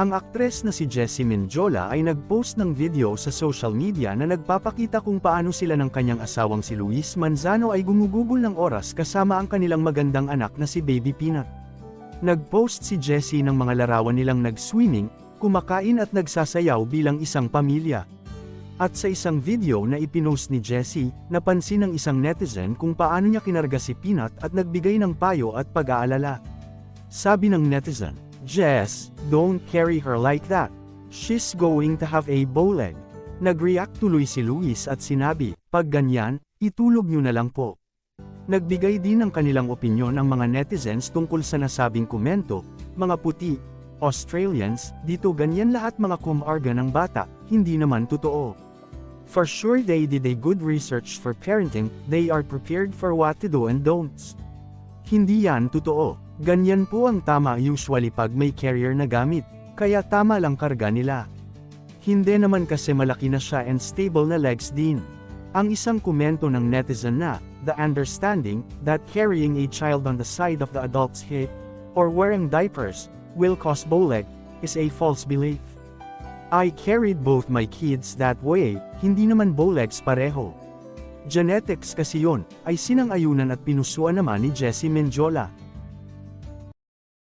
Ang aktres na si Jessie Menjola ay nag-post ng video sa social media na nagpapakita kung paano sila ng kanyang asawang si Luis Manzano ay gumugugol ng oras kasama ang kanilang magandang anak na si Baby Peanut. Nag-post si Jessie ng mga larawan nilang nag-swimming, kumakain at nagsasayaw bilang isang pamilya. At sa isang video na ipinost ni Jessie, napansin ng isang netizen kung paano niya kinarga si Peanut at nagbigay ng payo at pag-aalala. Sabi ng netizen, Jess, don't carry her like that. She's going to have a bow leg. Nag-react tuloy si Luis at sinabi, pag ganyan, itulog nyo na lang po. Nagbigay din ng kanilang opinyon ang mga netizens tungkol sa nasabing komento, mga puti, Australians, dito ganyan lahat mga kumarga ng bata, hindi naman totoo. For sure they did a good research for parenting, they are prepared for what to do and don'ts. Hindi yan totoo. Ganyan po ang tama usually pag may carrier na gamit, kaya tama lang karga nila. Hindi naman kasi malaki na siya and stable na legs din. Ang isang komento ng netizen na, the understanding, that carrying a child on the side of the adult's hip, or wearing diapers, will cause bowleg, is a false belief. I carried both my kids that way, hindi naman bowlegs pareho. Genetics kasi yon, ay sinang-ayunan at pinusuan naman ni Jessie Menjola.